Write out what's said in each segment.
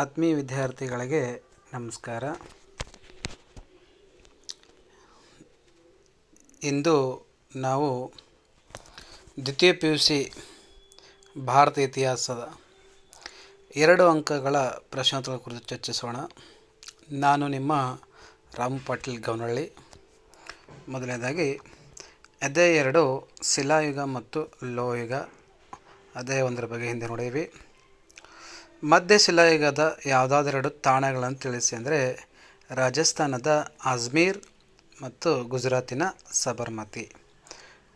ಆತ್ಮೀಯ ವಿದ್ಯಾರ್ಥಿಗಳಿಗೆ ನಮಸ್ಕಾರ. ಇಂದು ನಾವು ದ್ವಿತೀಯ ಪಿ ಯು ಸಿ ಭಾರತ ಇತಿಹಾಸದ ಎರಡು ಅಂಕಗಳ ಪ್ರಶ್ನೋತ್ತರ ಕುರಿತು ಚರ್ಚಿಸೋಣ. ನಾನು ನಿಮ್ಮ ರಾಮ್ ಪಾಟೀಲ್ ಗೌನಹಳ್ಳಿ ಮೊದಲನೇದಾಗಿ ಅದೇ ಎರಡು, ಶಿಲಾಯುಗ ಮತ್ತು ಲೋಯುಗ ಅದೇ ಒಂದರ ಬಗ್ಗೆ ಹಿಂದೆ ನೋಡಿದ್ವಿ. ಮಧ್ಯ ಶಿಲಾಯುಗದ ತಾಣಗಳನ್ನು ತಿಳಿಸಿ ಅಂದರೆ ರಾಜಸ್ಥಾನದ ಅಜ್ಮೀರ್ ಮತ್ತು ಗುಜರಾತಿನ ಸಬರ್ಮತಿ.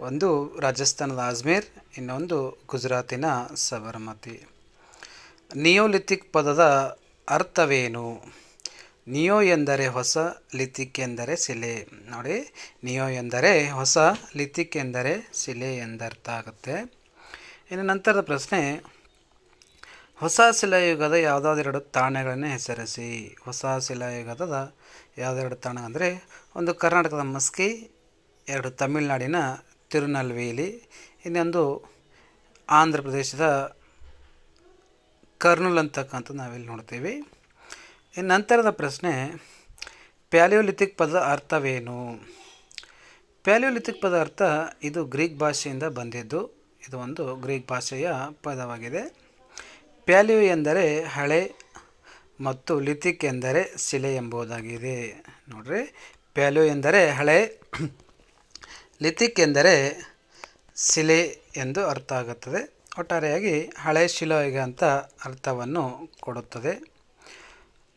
ಒಂದು ರಾಜಸ್ಥಾನದ ಅಜ್ಮೀರ್, ಇನ್ನೊಂದು ಗುಜರಾತಿನ ಸಬರ್ಮತಿ. ನಿಯೋಲಿಥಿಕ್ ಪದದ ಅರ್ಥವೇನು? ನಿಯೋ ಎಂದರೆ ಹೊಸ, ಲಿಥಿಕ್ ಎಂದರೆ ಶಿಲೆ. ನೋಡಿ, ನಿಯೋ ಎಂದರೆ ಹೊಸ, ಲಿಥಿಕ್ ಎಂದರೆ ಶಿಲೆ ಎಂದರ್ಥ ಆಗುತ್ತೆ. ಇನ್ನು ನಂತರದ ಪ್ರಶ್ನೆ ಹೊಸ ಶಿಲಾಯುಗದ ಯಾವುದಾದೆರಡು ತಾಣಗಳನ್ನು ಹೆಸರಿಸಿ. ಹೊಸ ಶಿಲಾಯುಗದ ಯಾವುದೆರಡು ತಾಣ ಅಂದರೆ ಒಂದು ಕರ್ನಾಟಕದ ಮಸ್ಕಿ, ಎರಡು ತಮಿಳುನಾಡಿನ ತಿರುನಲ್ವೇಲಿ, ಇನ್ನೊಂದು ಆಂಧ್ರ ಪ್ರದೇಶದ ಕರ್ನೂಲ್ ಅಂತಕ್ಕಂಥ ನಾವಿಲ್ಲಿ ನೋಡ್ತೀವಿ. ಇನ್ನು ನಂತರದ ಪ್ರಶ್ನೆ, ಪ್ಯಾಲಿಯೋಲಿಥಿಕ್ ಪದದ ಅರ್ಥವೇನು? ಪ್ಯಾಲಿಯೋಲಿಥಿಕ್ ಪದ ಅರ್ಥ ಇದು ಗ್ರೀಕ್ ಭಾಷೆಯಿಂದ ಬಂದಿದ್ದು. ಇದು ಒಂದು ಗ್ರೀಕ್ ಭಾಷೆಯ ಪದವಾಗಿದೆ. ಪ್ಯಾಲಿಯೋ ಎಂದರೆ ಹಳೆ ಮತ್ತು ಲಿಥಿಕ್ ಎಂದರೆ ಶಿಲೆ ಎಂಬುದಾಗಿದೆ. ನೋಡ್ರಿ. ಪ್ಯಾಲಿಯೋ ಎಂದರೆ ಹಳೆ, ಲಿಥಿಕ್ ಎಂದರೆ ಶಿಲೆ ಎಂದು ಅರ್ಥ ಆಗುತ್ತದೆ. ಒಟ್ಟಾರೆಯಾಗಿ ಹಳೆ ಶಿಲಾಯುಗ ಅಂತ ಅರ್ಥವನ್ನು ಕೊಡುತ್ತದೆ.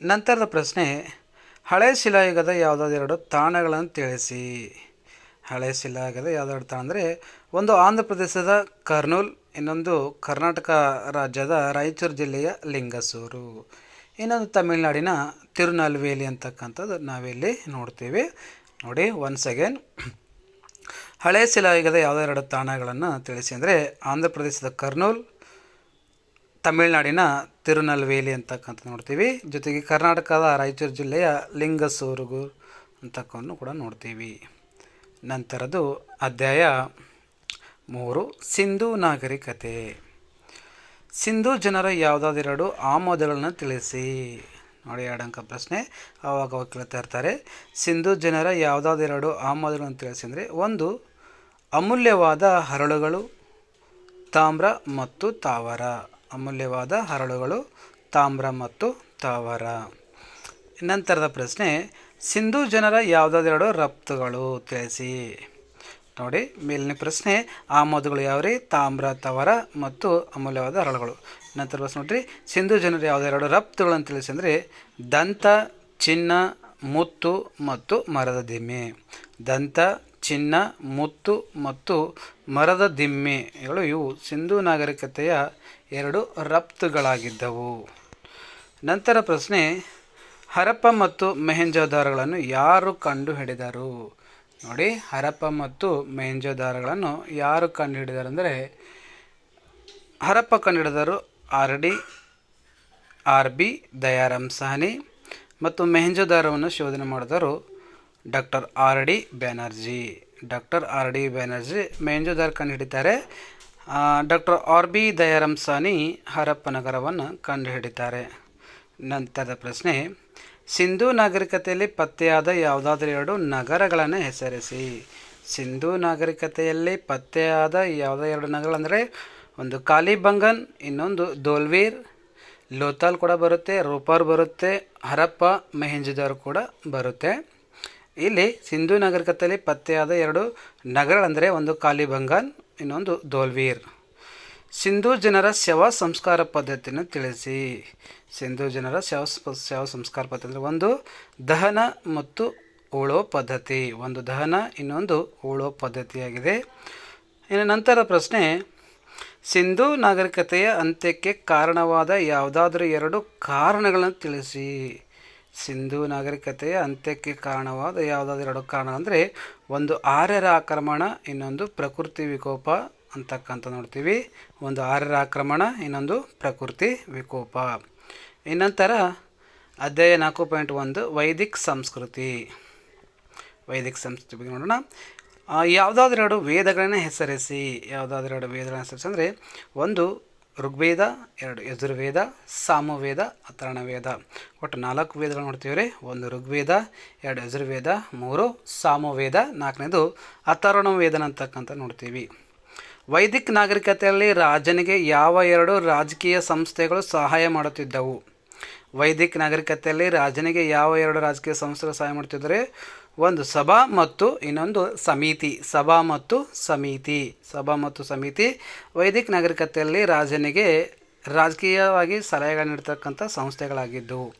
ನಂತರದ ಪ್ರಶ್ನೆ, ಹಳೆ ಶಿಲಾಯುಗದ ಯಾವುದಾದೆರಡು ತಾಣಗಳನ್ನು ತಿಳಿಸಿ. ಹಳೆ ಶಿಲಾಯುಗದ ಯಾವುದಾದ್ರು ತಾಣ ಅಂದರೆ ಒಂದು ಆಂಧ್ರ ಪ್ರದೇಶದ ಕರ್ನೂಲ್ ಇನ್ನೊಂದು ಕರ್ನಾಟಕ ರಾಜ್ಯದ ರಾಯಚೂರು ಜಿಲ್ಲೆಯ ಲಿಂಗಸೂರು. ಇನ್ನೊಂದು ತಮಿಳುನಾಡಿನ ತಿರುನಲ್ವೇಲಿ ಅಂತಕ್ಕಂಥದ್ದು ನಾವಿಲ್ಲಿ ನೋಡ್ತೀವಿ. ನೋಡಿ ಒನ್ಸ್ ಅಗೇನ್ ಹಳೆ ಶಿಲಾಯುಗದ ಯಾವುದೆರಡು ತಾಣಗಳನ್ನು ತಿಳಿಸಿ ಅಂದರೆ ಆಂಧ್ರ ಪ್ರದೇಶದ ಕರ್ನೂಲ್, ತಮಿಳುನಾಡಿನ ತಿರುನಲ್ವೇಲಿ ಅಂತಕ್ಕಂಥ ನೋಡ್ತೀವಿ. ಜೊತೆಗೆ ಕರ್ನಾಟಕದ ರಾಯಚೂರು ಜಿಲ್ಲೆಯ ಲಿಂಗಸೂರುಗು ಅಂತಕ್ಕವನ್ನು ಕೂಡ ನೋಡ್ತೀವಿ. ನಂತರದ್ದು ಅಧ್ಯಾಯ ಮೂರು, ಸಿಂಧೂ ನಾಗರಿಕತೆ. ಸಿಂಧೂ ಜನರ ಯಾವುದಾದೆರಡು ಆಮೋದಗಳನ್ನು ತಿಳಿಸಿ. ನೋಡಿ, ಎರಡು ಅಂಕ ಪ್ರಶ್ನೆ. ಆವಾಗ ಕೇಳ್ತಾ ಇರ್ತಾರೆ. ಸಿಂಧೂ ಜನರ ಯಾವುದಾದೆರಡು ಆಮೋದಗಳನ್ನು ತಿಳಿಸಿ ಅಂದರೆ ಒಂದು, ಅಮೂಲ್ಯವಾದ ಹರಳುಗಳು, ತಾಮ್ರ ಮತ್ತು ತಾವರ. ಅಮೂಲ್ಯವಾದ ಹರಳುಗಳು, ತಾಮ್ರ ಮತ್ತು ತಾವರ. ನಂತರದ ಪ್ರಶ್ನೆ, ಸಿಂಧೂ ಜನರ ಯಾವುದಾದೆರಡು ರಫ್ತುಗಳು ತಿಳಿಸಿ. ನೋಡಿ, ಮೇಲಿನ ಪ್ರಶ್ನೆ ಆಮದುಗಳು ಯಾವ್ರಿ? ತಾಮ್ರ, ತವರ ಮತ್ತು ಅಮೂಲ್ಯವಾದ ಹರಳುಗಳು ನಂತರ ಪ್ರಶ್ನೆ ನೋಡ್ರಿ, ಸಿಂಧು ಜನರು ಯಾವುದೆರಡು ರಫ್ತುಗಳನ್ನು ತಿಳಿಸಿ ಅಂದರೆ, ದಂತ, ಚಿನ್ನ, ಮುತ್ತು ಮತ್ತು ಮರದ ದಿಮ್ಮೆ. ದಂತ, ಚಿನ್ನ, ಮುತ್ತು ಮತ್ತು ಮರದ ದಿಮ್ಮೆಗಳು ಇವು ಸಿಂಧು ನಾಗರಿಕತೆಯ ಎರಡು ರಫ್ತುಗಳಾಗಿದ್ದವು ನಂತರ ಪ್ರಶ್ನೆ ಹರಪ್ಪ ಮತ್ತು ಮೆಹೆಂಜೋದಾರಗಳನ್ನು ಯಾರು ಕಂಡು ಹಿಡಿದರು ನೋಡಿ ಹರಪ್ಪ ಮತ್ತು ಮೆಹೆಂಜೋದಾರಗಳನ್ನು ಯಾರು ಕಂಡು ಹಿಡಿದರು ಅಂದರೆ ಹರಪ್ಪ ಕಂಡುಹಿಡಿದರು R D, R B Dayaram Sahni ಮತ್ತು ಮೆಹೆಂಜೋದಾರವನ್ನು ಶೋಧನೆ ಮಾಡಿದವರು doctor R D Banerji. Doctor R D Banerji Mohenjodaro ಕಂಡು ಹಿಡಿತಾರೆ doctor R B Dayaram Sahni Harappa ನಗರವನ್ನು ಕಂಡು ಹಿಡಿತಾರೆ ನಂತರದ ಪ್ರಶ್ನೆ ಸಿಂಧೂ ನಾಗರಿಕತೆಯಲ್ಲಿ ಪತ್ತೆಯಾದ ಯಾವುದಾದ್ರೂ ಎರಡು ನಗರಗಳನ್ನು ಹೆಸರಿಸಿ. ಸಿಂಧೂ ನಾಗರಿಕತೆಯಲ್ಲಿ ಪತ್ತೆಯಾದ ಯಾವುದೇ ಎರಡು ನಗರಗಳಂದರೆ ಒಂದು ಕಾಲಿಬಂಗನ್, ಇನ್ನೊಂದು ದೋಲ್ವೀರ್ ಲೋತಾಲ್ ಕೂಡ ಬರುತ್ತೆ, ರೂಪಾರ್ ಬರುತ್ತೆ, ಹರಪ್ಪ, ಮೆಹೆಂಜದಾರ್ ಕೂಡ ಬರುತ್ತೆ. ಇಲ್ಲಿ ಸಿಂಧೂ ನಾಗರಿಕತೆಯಲ್ಲಿ ಪತ್ತೆಯಾದ ಎರಡು ನಗರಗಳಂದರೆ ಒಂದು ಕಾಲಿಬಂಗನ್, ಇನ್ನೊಂದು ದೋಲ್ವೀರ್. ಸಿಂಧೂ ಜನರ ಶವ ಸಂಸ್ಕಾರ ಪದ್ಧತಿಯನ್ನು ತಿಳಿಸಿ. ಸಿಂಧೂ ಜನರ ಶವ ಶವ ಸಂಸ್ಕಾರ ಪದ್ಧತಿ ಅಂದರೆ ಒಂದು ದಹನ ಮತ್ತು ಉಳೋ ಪದ್ಧತಿ. ಒಂದು ದಹನ, ಇನ್ನೊಂದು ಉಳೋ ಪದ್ಧತಿಯಾಗಿದೆ. ಇನ್ನು ನಂತರ ಪ್ರಶ್ನೆ, ಸಿಂಧೂ ನಾಗರಿಕತೆಯ ಅಂತ್ಯಕ್ಕೆ ಕಾರಣವಾದ ಯಾವುದಾದ್ರೂ ಎರಡು ಕಾರಣಗಳನ್ನು ತಿಳಿಸಿ. ಸಿಂಧೂ ನಾಗರಿಕತೆಯ ಅಂತ್ಯಕ್ಕೆ ಕಾರಣವಾದ ಯಾವುದಾದ್ರೂ ಎರಡು ಕಾರಣ ಅಂದರೆ ಒಂದು ಆರ್ಯರ ಆಕ್ರಮಣ, ಇನ್ನೊಂದು ಪ್ರಕೃತಿ ವಿಕೋಪ ಅಂತಕ್ಕಂಥ ನೋಡ್ತೀವಿ. ಒಂದು ಆರ್ಯರ ಆಕ್ರಮಣ, ಇನ್ನೊಂದು ಪ್ರಕೃತಿ ವಿಕೋಪ. ಇನ್ನಂತರ ಅಧ್ಯಾಯ ನಾಲ್ಕು ಪಾಯಿಂಟ್ ಒಂದು, ವೈದಿಕ ಸಂಸ್ಕೃತಿ. ವೈದಿಕ ಸಂಸ್ಕೃತಿ ಬಗ್ಗೆ ನೋಡೋಣ. ಯಾವುದಾದ್ರೆರಡು ವೇದಗಳನ್ನು ಹೆಸರಿಸಿ ಯಾವುದಾದ್ರೆರಡು ವೇದಗಳನ್ನು ಹೆಸರಿಸಿ ಅಂದರೆ, ಒಂದು ಋಗ್ವೇದ, ಎರಡು ಯಜುರ್ವೇದ, ಸಾಮವೇದ ಅಥರ್ಣವೇದ ಒಟ್ಟು ನಾಲ್ಕು ವೇದಗಳು ನೋಡ್ತೀವಿ ರೀ. ಒಂದು ಋಗ್ವೇದ, ಎರಡು ಯಜುರ್ವೇದ, ಮೂರು ಸಾಮವೇದ, ನಾಲ್ಕನೇದು ಅಥರ್ಣ ವೇದನ ಅಂತಕ್ಕಂಥ ನೋಡ್ತೀವಿ. ವೈದಿಕ ನಾಗರಿಕತೆಯಲ್ಲಿ ರಾಜನಿಗೆ ಯಾವ ಎರಡು ರಾಜಕೀಯ ಸಂಸ್ಥೆಗಳು ಸಹಾಯ ಮಾಡುತ್ತಿದ್ದವು? ವೈದಿಕ ನಾಗರಿಕತೆಯಲ್ಲಿ ರಾಜನಿಗೆ ಯಾವ ಎರಡು ರಾಜಕೀಯ ಸಂಸ್ಥೆಗಳು ಸಹಾಯ ಮಾಡುತ್ತಿದ್ದರೆ, ಒಂದು ಸಭಾ ಮತ್ತು ಇನ್ನೊಂದು ಸಮಿತಿ. ಸಭಾ ಮತ್ತು ಸಮಿತಿ. ಸಭಾ ಮತ್ತು ಸಮಿತಿ. ವೈದಿಕ ನಾಗರಿಕತೆಯಲ್ಲಿ ರಾಜನಿಗೆ ರಾಜಕೀಯವಾಗಿ ಸಲಹೆಗಳು ನೀಡ್ತಕ್ಕಂಥ ಸಂಸ್ಥೆಗಳಾಗಿದ್ದವು.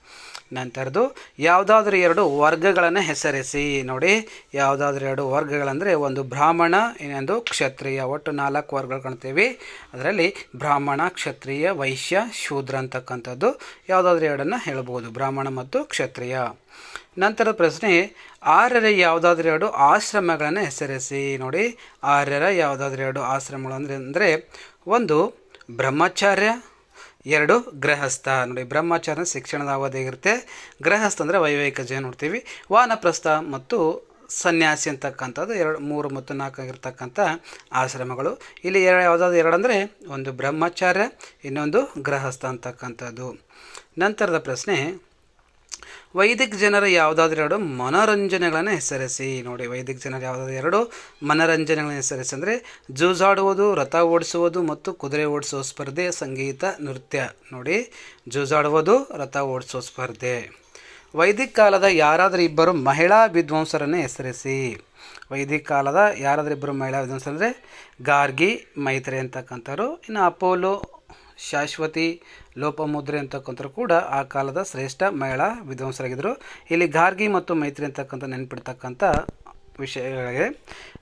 ನಂತರದ್ದು ಯಾವುದಾದ್ರೂ ಎರಡು ವರ್ಗಗಳನ್ನು ಹೆಸರಿಸಿ. ನೋಡಿ, ಯಾವುದಾದ್ರೂ ಎರಡು ವರ್ಗಗಳಂದರೆ ಒಂದು ಬ್ರಾಹ್ಮಣ, ಇನ್ನೊಂದು ಕ್ಷತ್ರಿಯ. ಒಟ್ಟು ನಾಲ್ಕು ವರ್ಗಗಳು ಕಾಣ್ತೀವಿ. ಅದರಲ್ಲಿ ಬ್ರಾಹ್ಮಣ, ಕ್ಷತ್ರಿಯ, ವೈಶ್ಯ, ಶೂದ್ರ ಅಂತಕ್ಕಂಥದ್ದು. ಯಾವುದಾದ್ರೂ ಎರಡನ್ನು ಹೇಳ್ಬೋದು, ಬ್ರಾಹ್ಮಣ ಮತ್ತು ಕ್ಷತ್ರಿಯ. ನಂತರದ ಪ್ರಶ್ನೆ, ಆರ್ಯರ ಯಾವುದಾದ್ರೂ ಎರಡು ಆಶ್ರಮಗಳನ್ನು ಹೆಸರಿಸಿ. ನೋಡಿ, ಆರ್ಯರ ಯಾವುದಾದ್ರೂ ಎರಡು ಆಶ್ರಮಗಳು ಅಂದರೆ ಅಂದರೆ ಒಂದು ಬ್ರಹ್ಮಚಾರ್ಯ ಎರಡು ಗೃಹಸ್ಥ. ನೋಡಿ ಬ್ರಹ್ಮಚಾರ್ಯ ಶಿಕ್ಷಣದ ಅವಧಿ ಆಗಿರುತ್ತೆ ಗೃಹಸ್ಥ ಅಂದರೆ ವೈವಾಹಿಕ ಜೀವನ ನೋಡ್ತೀವಿ. ವಾನಪ್ರಸ್ಥ ಮತ್ತು ಸನ್ಯಾಸಿ ಅಂತಕ್ಕಂಥದ್ದು ಎರಡು, ಮೂರು ಮತ್ತು ನಾಲ್ಕು ಆಗಿರ್ತಕ್ಕಂಥ ಆಶ್ರಮಗಳು. ಇಲ್ಲಿ ಎರಡು, ಯಾವುದಾದ್ರು ಎರಡು ಅಂದರೆ ಒಂದು ಬ್ರಹ್ಮಚಾರ್ಯ, ಇನ್ನೊಂದು ಗೃಹಸ್ಥ ಅಂತಕ್ಕಂಥದ್ದು. ನಂತರದ ಪ್ರಶ್ನೆ ವೈದಿಕ ಜನರ ಯಾವುದಾದ್ರೂ ಎರಡು ಮನೋರಂಜನೆಗಳನ್ನು ಹೆಸರಿಸಿ. ನೋಡಿ, ವೈದಿಕ ಜನರ ಯಾವುದಾದ್ರೂ ಎರಡು ಮನೋರಂಜನೆಗಳನ್ನು ಹೆಸರಿಸಿ ಅಂದರೆ ಜೂಜಾಡುವುದು, ರಥ ಓಡಿಸುವುದು ಮತ್ತು ಕುದುರೆ ಓಡಿಸುವ ಸ್ಪರ್ಧೆ, ಸಂಗೀತ, ನೃತ್ಯ. ನೋಡಿ, ಜೂಜಾಡುವುದು, ರಥ ಓಡಿಸುವ ಸ್ಪರ್ಧೆ. ವೈದಿಕ ಕಾಲದ ಯಾರಾದರೂ ಇಬ್ಬರು ಮಹಿಳಾ ವಿದ್ವಾಂಸರನ್ನು ಹೆಸರಿಸಿ. ವೈದಿಕ ಕಾಲದ ಯಾರಾದರೂ ಇಬ್ಬರು ಮಹಿಳಾ ವಿದ್ವಾಂಸರು ಅಂದರೆ ಗಾರ್ಗಿ, ಮೈತ್ರಿ ಅಂತಕ್ಕಂಥವ್ರು, ಇನ್ನು ಅಪೋಲೋ ಶಾಶ್ವತಿ, ಲೋಪಮುದ್ರೆ ಅಂತಕ್ಕಂಥ ಕೂಡ ಆ ಕಾಲದ ಶ್ರೇಷ್ಠ ಮಹಿಳಾ ವಿದ್ವಾಂಸರಾಗಿದ್ದರು. ಇಲ್ಲಿ ಗಾರ್ಗಿ ಮತ್ತು ಮೈತ್ರಿ ಅಂತಕ್ಕಂಥ ನೆನಪಿಡ್ತಕ್ಕಂಥ ವಿಷಯಗಳಿಗೆ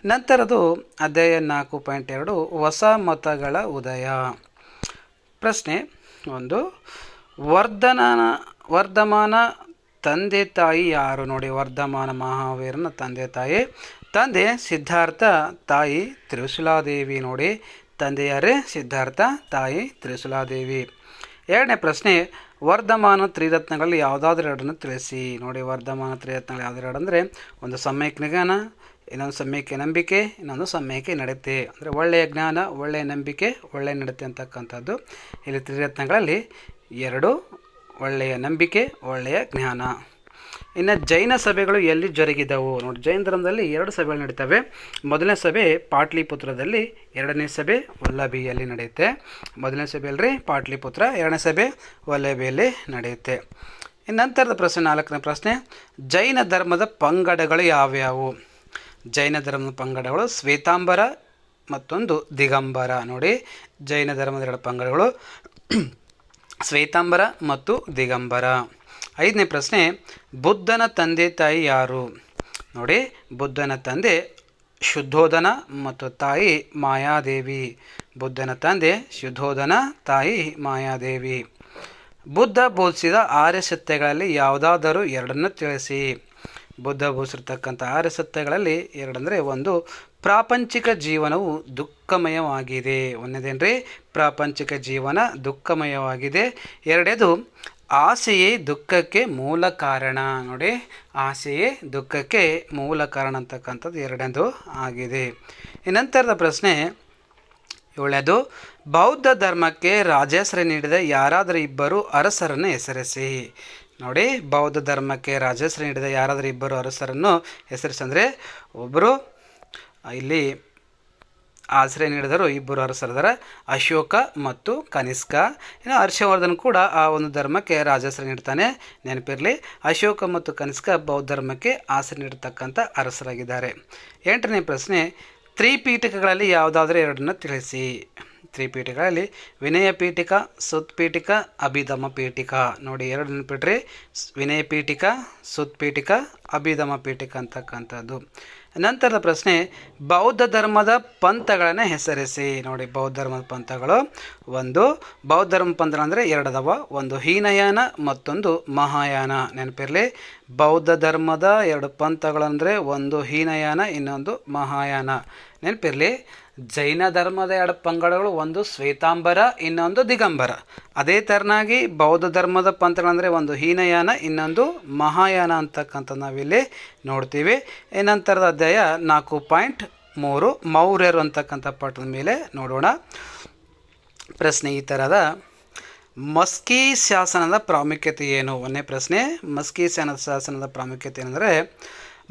ನಂತರದು ಅಧ್ಯಾಯ ನಾಲ್ಕು ಪಾಯಿಂಟ್ ಎರಡು, ಹೊಸ ಮತಗಳ ಉದಯ. ಪ್ರಶ್ನೆ ಒಂದು ವರ್ಧನ ವರ್ಧಮಾನ ತಂದೆ ತಾಯಿ ಯಾರು? ನೋಡಿ, ವರ್ಧಮಾನ ಮಹಾವೀರನ ತಂದೆ ತಾಯಿ. ತಂದೆ ಸಿದ್ಧಾರ್ಥ ತಾಯಿ ತ್ರಿಶೂಲಾದೇವಿ ನೋಡಿ. ತಂದೆ ಯಾರೇ ಸಿದ್ಧಾರ್ಥ, ತಾಯಿ ತ್ರಿಶೂಲಾದೇವಿ. ಎರಡನೇ ಪ್ರಶ್ನೆ, ವರ್ಧಮಾನ ತ್ರಿರತ್ನಗಳಲ್ಲಿ ಯಾವುದಾದ್ರೂ ಎರಡನ್ನು ತಿಳಿಸಿ. ನೋಡಿ, ವರ್ಧಮಾನ ತ್ರಿರತ್ನಗಳು ಯಾವುದ್ರ ಎರಡು ಅಂದರೆ ಒಂದು ಸಮ್ಯಕ್ ನಿಗಾನ ಇನ್ನೊಂದು ಸಮ್ಯಕ್ಕೆ ನಂಬಿಕೆ, ಇನ್ನೊಂದು ಸಮ್ಯಕ್ಕೆ ನಡತೆ. ಅಂದರೆ ಒಳ್ಳೆಯ ಜ್ಞಾನ, ಒಳ್ಳೆಯ ನಂಬಿಕೆ, ಒಳ್ಳೆಯ ನಡತೆ ಅಂತಕ್ಕಂಥದ್ದು. ಇಲ್ಲಿ ತ್ರಿರತ್ನಗಳಲ್ಲಿ ಎರಡು, ಒಳ್ಳೆಯ ನಂಬಿಕೆ, ಒಳ್ಳೆಯ ಜ್ಞಾನ. ಇನ್ನು ಜೈನ ಸಭೆಗಳು ಎಲ್ಲಿ ಜರುಗಿದವು? ನೋಡಿ, ಜೈನ ಧರ್ಮದಲ್ಲಿ ಎರಡು ಸಭೆಗಳು ನಡೀತವೆ. ಮೊದಲನೇ ಸಭೆ ಪಾಟ್ಲಿಪುತ್ರದಲ್ಲಿ, ಎರಡನೇ ಸಭೆ ವಲ್ಲಭಿಯಲ್ಲಿ ನಡೆಯುತ್ತೆ. ಮೊದಲನೇ ಸಭೆಯಲ್ಲಿ ಪಾಟ್ಲಿಪುತ್ರ. ಎರಡನೇ ಸಭೆ ವಲ್ಲಭಿಯಲ್ಲಿ ನಡೆಯುತ್ತೆ. ಇನ್ನು ನಂತರದ ಪ್ರಶ್ನೆ, ನಾಲ್ಕನೇ ಪ್ರಶ್ನೆ, ಜೈನ ಧರ್ಮದ ಪಂಗಡಗಳು ಯಾವ್ಯಾವು? ಜೈನ ಧರ್ಮದ ಪಂಗಡಗಳು ಶ್ವೇತಾಂಬರ ಮತ್ತೊಂದು ದಿಗಂಬರ. ನೋಡಿ, ಜೈನ ಧರ್ಮದ ಎರಡು ಪಂಗಡಗಳು, ಶ್ವೇತಾಂಬರ ಮತ್ತು ದಿಗಂಬರ. ಐದನೇ ಪ್ರಶ್ನೆ, ಬುದ್ಧನ ತಂದೆ ತಾಯಿ ಯಾರು? ನೋಡಿ, ಬುದ್ಧನ ತಂದೆ ಶುದ್ಧೋಧನ ಮತ್ತು ತಾಯಿ ಮಾಯಾದೇವಿ. ಬುದ್ಧನ ತಂದೆ ಶುದ್ಧೋಧನ, ತಾಯಿ ಮಾಯಾದೇವಿ. ಬುದ್ಧ ಬೋಧಿಸಿದ ಆರ್ಯ ಸತ್ಯಗಳಲ್ಲಿ ಯಾವುದಾದರೂ ಎರಡನ್ನು ತಿಳಿಸಿ. ಬುದ್ಧ ಬೋಧಿಸಿರ್ತಕ್ಕಂಥ ಆರ್ಯ ಸತ್ಯಗಳಲ್ಲಿ ಎರಡಂದರೆ ಒಂದು, ಪ್ರಾಪಂಚಿಕ ಜೀವನವು ದುಃಖಮಯವಾಗಿದೆ. ಒಂದೇನ್ರಿ ಪ್ರಾಪಂಚಿಕ ಜೀವನ ದುಃಖಮಯವಾಗಿದೆ. ಎರಡೇದು ಆಸೆಯೇ ದುಃಖಕ್ಕೆ ಮೂಲ ಕಾರಣ. ನೋಡಿ, ಆಸೆಯೇ ದುಃಖಕ್ಕೆ ಮೂಲ ಕಾರಣ ಅಂತಕ್ಕಂಥದ್ದು ಎರಡನೇದು ಆಗಿದೆ. ನಂತರದ ಪ್ರಶ್ನೆ ಏಳನೇದು, ಬೌದ್ಧ ಧರ್ಮಕ್ಕೆ ರಾಜಾಶ್ರಯ ನೀಡಿದ ಯಾರಾದರೂ ಇಬ್ಬರು ಅರಸರನ್ನು ಹೆಸರಿಸಿ. ನೋಡಿ, ಬೌದ್ಧ ಧರ್ಮಕ್ಕೆ ರಾಜಾಶ್ರಯ ನೀಡಿದ ಯಾರಾದರೂ ಇಬ್ಬರು ಅರಸರನ್ನು ಹೆಸರಿಸಂದರೆ ಒಬ್ಬರು ಇಲ್ಲಿ ಆಶ್ರಯ ನೀಡಿದರು, ಇಬ್ಬರು ಅರಸರದರ ಅಶೋಕ ಮತ್ತು ಕನಿಷ್ಕ. ಇನ್ನು ಹರ್ಷವರ್ಧನ್ ಕೂಡ ಆ ಒಂದು ಧರ್ಮಕ್ಕೆ ರಾಜಾಶ್ರಯ ನೀಡ್ತಾನೆ. ನೆನಪಿರಲಿ, ಅಶೋಕ ಮತ್ತು ಕನಿಷ್ಕ ಬೌದ್ಧ ಧರ್ಮಕ್ಕೆ ಆಶ್ರಯ ನೀಡತಕ್ಕಂಥ ಅರಸರಾಗಿದ್ದಾರೆ. ಎಂಟನೇ ಪ್ರಶ್ನೆ ತ್ರಿಪೀಠಕಗಳಲ್ಲಿ ಯಾವುದಾದ್ರೂ ಎರಡನ್ನು ತಿಳಿಸಿ. ತ್ರಿಪೀಠಗಳಲ್ಲಿ ವಿನಯ ಪೀಠಿಕ ಸುತ್ಪೀಠಿಕ ಅಭಿಧಮ ಪೀಠಿಕ. ನೋಡಿ ಎರಡು ನೆನಪಿಟ್ರಿ ವಿನಯ ಪೀಠಿಕ ಸುತ್ಪೀಠಿಕ ಅಭಿಧಮ ಪೀಠಿಕ ಅಂತಕ್ಕಂಥದ್ದು. ನಂತರದ ಪ್ರಶ್ನೆ, ಬೌದ್ಧ ಧರ್ಮದ ಪಂಥಗಳನ್ನು ಹೆಸರಿಸಿ. ನೋಡಿ, ಬೌದ್ಧ ಧರ್ಮದ ಪಂಥಗಳು ಒಂದು, ಬೌದ್ಧ ಧರ್ಮ ಪಂಥ ಅಂದರೆ ಎರಡದವ. ಒಂದು ಹೀನಯಾನ ಮತ್ತೊಂದು ಮಹಾಯಾನ. ನೆನಪಿರಲಿ. ಬೌದ್ಧ ಧರ್ಮದ ಎರಡು ಪಂಥಗಳಂದರೆ ಒಂದು ಹೀನಯಾನ, ಇನ್ನೊಂದು ಮಹಾಯಾನ. ನೆನಪಿರಲಿ? ಜೈನ ಧರ್ಮದ ಎರಡು ಪಂಗಡಗಳು, ಒಂದು ಶ್ವೇತಾಂಬರ, ಇನ್ನೊಂದು ದಿಗಂಬರ. ಅದೇ ಥರನಾಗಿ ಬೌದ್ಧ ಧರ್ಮದ ಪಂಥಗಳಂದರೆ ಒಂದು ಹೀನಯಾನ, ಇನ್ನೊಂದು ಮಹಾಯಾನ ಅಂತಕ್ಕಂಥ ನಾವಿಲ್ಲಿ ನೋಡ್ತೀವಿ. ಏನಂತರದ ನಂತರದ ಅಧ್ಯಾಯ ನಾಲ್ಕು ಪಾಯಿಂಟ್ ಮೂರು, ಮೌರ್ಯರು ಅಂತಕ್ಕಂಥ ಪಾಠದ ಮೇಲೆ ನೋಡೋಣ. ಪ್ರಶ್ನೆ ಈ ಥರದ ಮಸ್ಕಿ ಶಾಸನದ ಪ್ರಾಮುಖ್ಯತೆ ಏನು? ಒಂದೇ ಪ್ರಶ್ನೆ. ಮಸ್ಕಿ ಶಾನ, ಶಾಸನದ ಪ್ರಾಮುಖ್ಯತೆ ಏನಂದರೆ,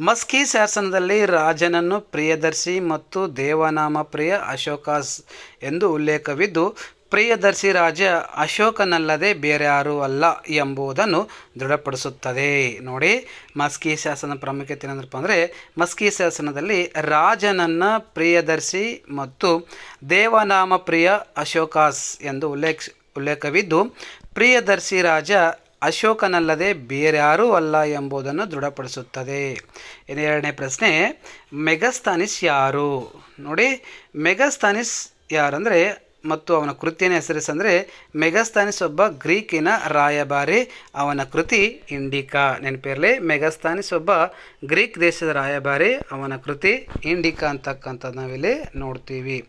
ಮಸ್ಕಿ ಶಾಸನದಲ್ಲಿ ರಾಜನನ್ನು ಪ್ರಿಯದರ್ಶಿ ಮತ್ತು ದೇವನಾಮ ಪ್ರಿಯ ಅಶೋಕಾಸ್ ಎಂದು ಉಲ್ಲೇಖವಿದ್ದು, ಪ್ರಿಯದರ್ಶಿ ರಾಜ ಅಶೋಕನಲ್ಲದೆ ಬೇರೆ ಯಾರೂ ಅಲ್ಲ ಎಂಬುದನ್ನು ದೃಢಪಡಿಸುತ್ತದೆ. ನೋಡಿ, ಮಸ್ಕಿ ಶಾಸನ ಪ್ರಾಮುಖ್ಯತೆ ಏನಂದ್ರಪ್ಪ ಅಂದರೆ, ಮಸ್ಕಿ ಶಾಸನದಲ್ಲಿ ರಾಜನನ್ನು ಪ್ರಿಯದರ್ಶಿ ಮತ್ತು ದೇವನಾಮ ಪ್ರಿಯ ಅಶೋಕಾಸ್ ಎಂದು ಉಲ್ಲೇಖ ಉಲ್ಲೇಖವಿದ್ದು, ಪ್ರಿಯದರ್ಶಿ ರಾಜ ಅಶೋಕನಲ್ಲದೆ ಬೇರ್ಯಾರೂ ಅಲ್ಲ ಎಂಬುದನ್ನು ದೃಢಪಡಿಸುತ್ತದೆ. ಎರಡನೇ ಪ್ರಶ್ನೆ, ಮೆಗಸ್ತಾನಿಸ್ ಯಾರು? ನೋಡಿ, ಮೆಗಸ್ತಾನಿಸ್ ಯಾರಂದರೆ, ಮತ್ತು ಅವನ ಕೃತಿಯನ್ನು ಹೆಸರಿಸಂದರೆ, ಮೆಗಸ್ತಾನಿಸ್ ಒಬ್ಬ ಗ್ರೀಕಿನ ರಾಯಭಾರಿ. ಅವನ ಕೃತಿ ಇಂಡಿಕಾ. ನೆನಪಿರಲಿ, ಮೆಗಸ್ತಾನಿಸ್ ಒಬ್ಬ ಗ್ರೀಕ್ ದೇಶದ ರಾಯಭಾರಿ. ಅವನ ಕೃತಿ ಇಂಡಿಕಾ ಅಂತಕ್ಕಂಥದ್ದು ನಾವಿಲ್ಲಿ ನೋಡ್ತೀವಿ.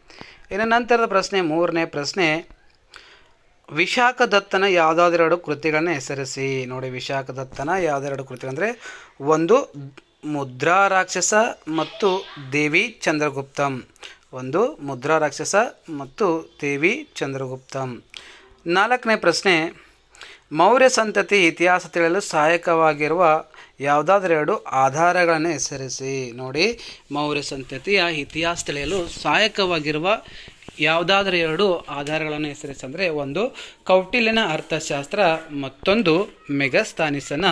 ಇನ್ನು ನಂತರದ ಪ್ರಶ್ನೆ, ಮೂರನೇ ಪ್ರಶ್ನೆ ವಿಶಾಖದತ್ತನ ಯಾವುದಾದೆರಡು ಕೃತಿಗಳನ್ನ ಹೆಸರಿಸಿ. ನೋಡಿ, ವಿಶಾಖದತ್ತನ ಯಾವುದೆರಡು ಕೃತಿಗಳು ಅಂದರೆ ಒಂದು ಮುದ್ರಾ ರಾಕ್ಷಸ ಮತ್ತು ದೇವಿ ಚಂದ್ರಗುಪ್ತಂ. ಒಂದು ಮುದ್ರಾ ರಾಕ್ಷಸ ಮತ್ತು ದೇವಿ ಚಂದ್ರಗುಪ್ತಂ. ನಾಲ್ಕನೇ ಪ್ರಶ್ನೆ, ಮೌರ್ಯ ಸಂತತಿ ಇತಿಹಾಸ ತಿಳಿಯಲು ಸಹಾಯಕವಾಗಿರುವ ಯಾವುದಾದರೆರಡು ಆಧಾರಗಳನ್ನು ಹೆಸರಿಸಿ. ನೋಡಿ, ಮೌರ್ಯ ಸಂತತಿಯ ಇತಿಹಾಸ ತಿಳಿಯಲು ಸಹಾಯಕವಾಗಿರುವ ಯಾವುದಾದ್ರೂ ಎರಡು ಆಧಾರಗಳನ್ನು ಹೆಸರಿಸಂದರೆ ಒಂದು ಕೌಟಿಲ್ಯನ ಅರ್ಥಶಾಸ್ತ್ರ, ಮತ್ತೊಂದು ಮೆಗಸ್ತಾನಿಸನ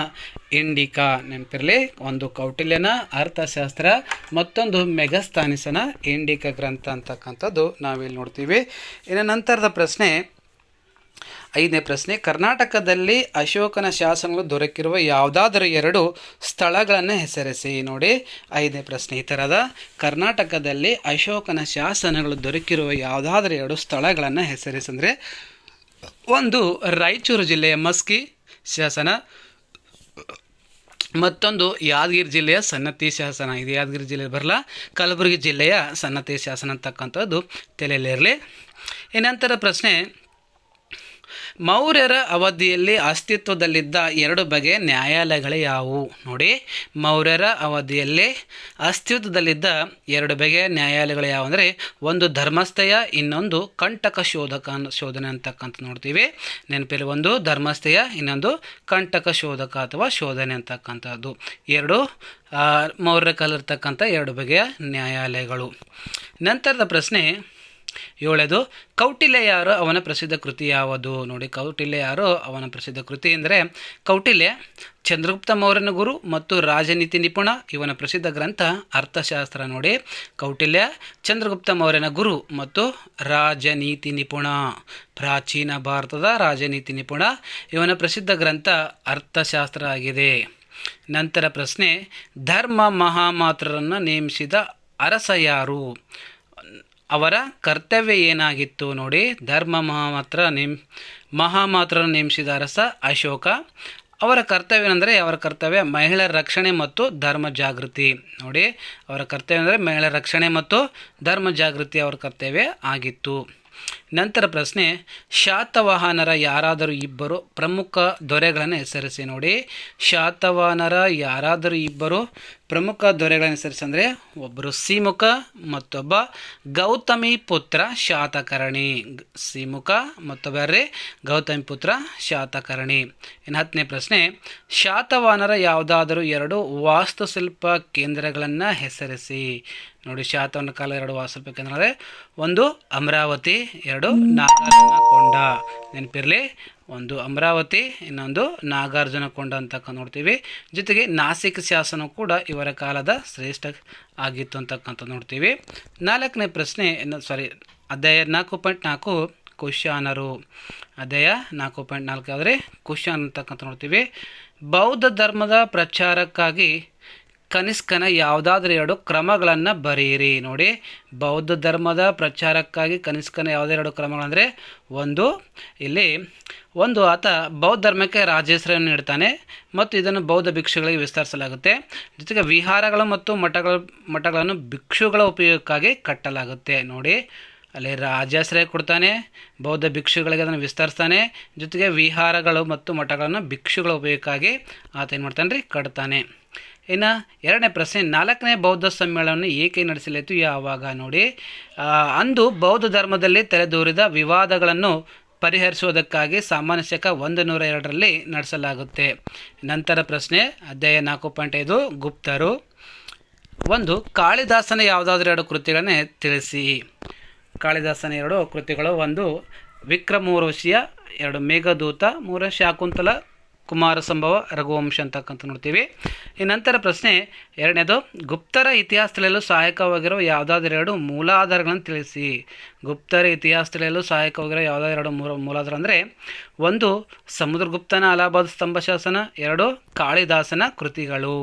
ಇಂಡಿಕಾ. ನೆನಪಿರಲಿ? ಒಂದು ಕೌಟಿಲ್ಯನ ಅರ್ಥಶಾಸ್ತ್ರ, ಮತ್ತೊಂದು ಮೆಗಸ್ತಾನಿಸನ ಇಂಡಿಕಾ ಗ್ರಂಥ ಅಂತಕ್ಕಂಥದ್ದು ನಾವಿಲ್ಲಿ ನೋಡ್ತೀವಿ. ಇನ್ನು ನಂತರದ ಪ್ರಶ್ನೆ ಐದನೇ ಪ್ರಶ್ನೆ, ಕರ್ನಾಟಕದಲ್ಲಿ ಅಶೋಕನ ಶಾಸನಗಳು ದೊರಕಿರುವ ಯಾವುದಾದರೂ ಎರಡು ಸ್ಥಳಗಳನ್ನು ಹೆಸರಿಸಿ ನೋಡಿ. ಐದನೇ ಪ್ರಶ್ನೆ ಈ ಥರದ ಕರ್ನಾಟಕದಲ್ಲಿ ಅಶೋಕನ ಶಾಸನಗಳು ದೊರಕಿರುವ ಯಾವುದಾದರೂ ಎರಡು ಸ್ಥಳಗಳನ್ನು ಹೆಸರಿಸಿ ಅಂದರೆ, ಒಂದು ರಾಯಚೂರು ಜಿಲ್ಲೆಯ ಮಸ್ಕಿ ಶಾಸನ, ಮತ್ತೊಂದು ಯಾದಗಿರಿ ಜಿಲ್ಲೆಯ ಸನ್ನತಿ ಶಾಸನ. ಇದು ಯಾದಗಿರಿ ಜಿಲ್ಲೆ ಬರಲ್ಲ, ಕಲಬುರಗಿ ಜಿಲ್ಲೆಯ ಸನ್ನತಿ ಶಾಸನ ಅಂತಕ್ಕಂಥದ್ದು ತಲೆಯಲ್ಲಿರಲಿ ಈ ನಂತರ ಪ್ರಶ್ನೆ ಮೌರ್ಯರ ಅವಧಿಯಲ್ಲಿ ಅಸ್ತಿತ್ವದಲ್ಲಿದ್ದ ಎರಡು ಬಗೆಯ ನ್ಯಾಯಾಲಯಗಳು ಯಾವುವು? ನೋಡಿ, ಮೌರ್ಯರ ಅವಧಿಯಲ್ಲಿ ಅಸ್ತಿತ್ವದಲ್ಲಿದ್ದ ಎರಡು ಬಗೆಯ ನ್ಯಾಯಾಲಯಗಳು ಯಾವು ಅಂದರೆ, ಒಂದು ಧರ್ಮಸ್ಥೆಯ, ಇನ್ನೊಂದು ಕಂಟಕ ಶೋಧಕ ಶೋಧನೆ ಅಂತಕ್ಕಂಥ ನೋಡ್ತೀವಿ. ನೆನಪಿಲ್ಲ, ಒಂದು ಧರ್ಮಸ್ಥೆಯ, ಇನ್ನೊಂದು ಕಂಟಕ ಶೋಧಕ ಅಥವಾ ಶೋಧನೆ ಅಂತಕ್ಕಂಥದ್ದು. ಎರಡು ಮೌರ್ಯ ಕಾಲ ಕಾಲಿರ್ತಕ್ಕಂಥ ಎರಡು ಬಗೆಯ ನ್ಯಾಯಾಲಯಗಳು. ನಂತರದ ಪ್ರಶ್ನೆ ಏಳದು ಕೌಟಿಲ್ಯ ಯಾರು ಅವನ ಪ್ರಸಿದ್ಧ ಕೃತಿ ಯಾವುದು? ನೋಡಿ ಕೌಟಿಲ್ಯ ಯಾರು ಅವನ ಪ್ರಸಿದ್ಧ ಕೃತಿ ಎಂದರೆ, ಕೌಟಿಲ್ಯ ಚಂದ್ರಗುಪ್ತ ಮೌರ್ಯನ ಗುರು ಮತ್ತು ರಾಜನೀತಿ ನಿಪುಣ, ಇವನ ಪ್ರಸಿದ್ಧ ಗ್ರಂಥ ಅರ್ಥಶಾಸ್ತ್ರ. ನೋಡಿ, ಕೌಟಿಲ್ಯ ಚಂದ್ರಗುಪ್ತ ಮೌರ್ಯನ ಗುರು ಮತ್ತು ರಾಜನೀತಿ ನಿಪುಣ. ಪ್ರಾಚೀನ ಭಾರತದ ರಾಜನೀತಿ ನಿಪುಣ, ಇವನ ಪ್ರಸಿದ್ಧ ಗ್ರಂಥ ಅರ್ಥಶಾಸ್ತ್ರ ಆಗಿದೆ. ನಂತರ ಪ್ರಶ್ನೆ, ಧರ್ಮ ಮಹಾಮಾತ್ರರನ್ನು ನೇಮಿಸಿದ ಅರಸ ಯಾರು? ಅವರ ಕರ್ತವ್ಯ ಏನಾಗಿತ್ತು ನೋಡಿ, ಧರ್ಮ ಮಹಾಮಾತ್ರ ನೇಮ್ ಮಹಾಮಾತ್ರ ನೇಮಿಸಿದ ಅರಸ ಅಶೋಕ. ಅವರ ಕರ್ತವ್ಯ ಅಂದರೆ ಅವರ ಕರ್ತವ್ಯ ಮಹಿಳೆಯರ ರಕ್ಷಣೆ ಮತ್ತು ಧರ್ಮ ಜಾಗೃತಿ. ನೋಡಿ, ಅವರ ಕರ್ತವ್ಯ ಅಂದರೆ ಮಹಿಳೆಯರ ರಕ್ಷಣೆ ಮತ್ತು ಧರ್ಮ ಜಾಗೃತಿ ಅವರ ಕರ್ತವ್ಯ ಆಗಿತ್ತು. ನಂತರ ಪ್ರಶ್ನೆ, ಶಾತವಾಹನರ ಯಾರಾದರೂ ಇಬ್ಬರು ಪ್ರಮುಖ ದೊರೆಗಳನ್ನು ಹೆಸರಿಸಿ ನೋಡಿ. ಶಾತವಾಹನರ ಯಾರಾದರೂ ಇಬ್ಬರು ಪ್ರಮುಖ ದೊರೆಗಳನ್ನು ಹೆಸರಿಸಿ ಅಂದರೆ ಒಬ್ಬರು ಸಿಮುಖ, ಮತ್ತೊಬ್ಬ ಗೌತಮಿ ಪುತ್ರ ಶಾತಕರ್ಣಿ. ಸಿಮುಖ ಮತ್ತೊಬ್ಬರೇ ಗೌತಮಿ ಪುತ್ರ ಶಾತಕರ್ಣಿ. ಇನ್ನು ಹತ್ತನೇ ಪ್ರಶ್ನೆ, ಶಾತವಾಹನರ ಯಾವುದಾದರೂ ಎರಡು ವಾಸ್ತುಶಿಲ್ಪ ಕೇಂದ್ರಗಳನ್ನು ಹೆಸರಿಸಿ. ನೋಡಿ ಶಾತವನ ಕಾಲ ಎರಡು ವಾಸಬೇಕಂದ್ರೆ ಒಂದು ಅಮರಾವತಿ, ಎರಡು ನಾಗಾರ್ಜುನ ಕೊಂಡ ನೆನಪಿರಲಿ, ಒಂದು ಅಮರಾವತಿ, ಇನ್ನೊಂದು ನಾಗಾರ್ಜುನ ಕೊಂಡ ಅಂತಕ್ಕ ನೋಡ್ತೀವಿ. ಜೊತೆಗೆ ನಾಸಿಕ್ ಶಾಸನ ಕೂಡ ಇವರ ಕಾಲದ ಶ್ರೇಷ್ಠ ಆಗಿತ್ತು ಅಂತಕ್ಕಂಥ ನೋಡ್ತೀವಿ. ನಾಲ್ಕನೇ ಪ್ರಶ್ನೆ ಸಾರಿ ಅಧ್ಯಾಯ ನಾಲ್ಕು ಪಾಯಿಂಟ್ ನಾಲ್ಕು ಕುಶಾನರು ಅಧ್ಯಾಯ ನಾಲ್ಕು ಪಾಯಿಂಟ್ ನಾಲ್ಕು ಆದರೆ ಕುಶಾನ್ ಅಂತಕ್ಕಂಥ ನೋಡ್ತೀವಿ. ಬೌದ್ಧ ಧರ್ಮದ ಪ್ರಚಾರಕ್ಕಾಗಿ ಕನಿಷ್ಕನ ಯಾವುದಾದ್ರೂ ಎರಡು ಕ್ರಮಗಳನ್ನು ಬರೆಯಿರಿ ನೋಡಿ, ಬೌದ್ಧ ಧರ್ಮದ ಪ್ರಚಾರಕ್ಕಾಗಿ ಕನಿಷ್ಕನ ಯಾವುದೆರಡು ಕ್ರಮಗಳಂದರೆ ಒಂದು, ಇಲ್ಲಿ ಒಂದು ಆತ ಬೌದ್ಧ ಧರ್ಮಕ್ಕೆ ರಾಜೇಶ್ವರಿಯನ್ನು ನೀಡ್ತಾನೆ ಮತ್ತು ಇದನ್ನು ಬೌದ್ಧ ಭಿಕ್ಷುಗಳಿಗೆ ವಿಸ್ತರಿಸಲಾಗುತ್ತೆ. ಜೊತೆಗೆ ವಿಹಾರಗಳು ಮತ್ತು ಮಠಗಳ, ಮಠಗಳನ್ನು ಭಿಕ್ಷುಗಳ ಉಪಯೋಗಕ್ಕಾಗಿ ಕಟ್ಟಲಾಗುತ್ತೆ. ನೋಡಿ, ಅಲ್ಲಿ ರಾಜಾಶ್ರಯ ಕೊಡ್ತಾನೆ, ಬೌದ್ಧ ಭಿಕ್ಷುಗಳಿಗೆ ಅದನ್ನು ವಿಸ್ತರಿಸ್ತಾನೆ, ಜೊತೆಗೆ ವಿಹಾರಗಳು ಮತ್ತು ಮಠಗಳನ್ನು ಭಿಕ್ಷುಗಳ ಉಪಯೋಗಕ್ಕಾಗಿ ಆತ ಏನು ಮಾಡ್ತಾನೆ ರೀ ಕಟ್ತಾನೆ. ಇನ್ನು ಎರಡನೇ ಪ್ರಶ್ನೆ, ನಾಲ್ಕನೇ ಬೌದ್ಧ ಸಮ್ಮೇಳನ ಏಕೆ ನಡೆಸಲಾಯಿತು ಯಾವಾಗ ನೋಡಿ ಅಂದು ಬೌದ್ಧ ಧರ್ಮದಲ್ಲಿ ತಲೆದೋರಿದ ವಿವಾದಗಳನ್ನು ಪರಿಹರಿಸುವುದಕ್ಕಾಗಿ ಸಾಮಾನ್ಯ ಶಕ ಒಂದು ನೂರ ಎರಡರಲ್ಲಿ ನಡೆಸಲಾಗುತ್ತೆ. ನಂತರ ಪ್ರಶ್ನೆ, ಅಧ್ಯಾಯ ನಾಲ್ಕು ಪಾಯಿಂಟ್ ಐದು, ಗುಪ್ತರು, ಒಂದು, ಕಾಳಿದಾಸನ ಯಾವುದಾದ್ರೂ ಎರಡು ಕೃತಿಗಳನ್ನೇ ತಿಳಿಸಿ. ಕಾಳಿದಾಸನ ಎರಡು ಕೃತಿಗಳು, ಒಂದು, ವಿಕ್ರಮೋರ್ವಶಿಯ, ಎರಡು ಮೇಘದೂತ ಮೂರು ಶಾಕುಂತಲ ಕುಮಾರ ಸಂಭವ ರಘುವಂಶ ಅಂತಕ್ಕಂಥ ನೋಡ್ತೀವಿ. ಈ ನಂತರ ಪ್ರಶ್ನೆ ಎರಡನೇದು, ಗುಪ್ತರ ಇತಿಹಾಸ ತಿಳಿಯಲು ಸಹಾಯಕವಾಗಿರೋ ಯಾವುದಾದ್ರೂ ಎರಡು ಮೂಲಾಧಾರಗಳನ್ನು ತಿಳಿಸಿ. ಗುಪ್ತರ ಇತಿಹಾಸ ತಿಳಿಯಲು ಸಹಾಯಕವಾಗಿರೋ ಯಾವುದಾದ್ರೂ ಎರಡು ಮೂಲ, ಮೂಲಾಧಾರ ಅಂದರೆ ಒಂದು ಸಮುದ್ರಗುಪ್ತನ ಅಲಹಾಬಾದ್ ಸ್ತಂಭ ಶಾಸನ ಎರಡು ಕಾಳಿದಾಸನ ಕೃತಿಗಳು.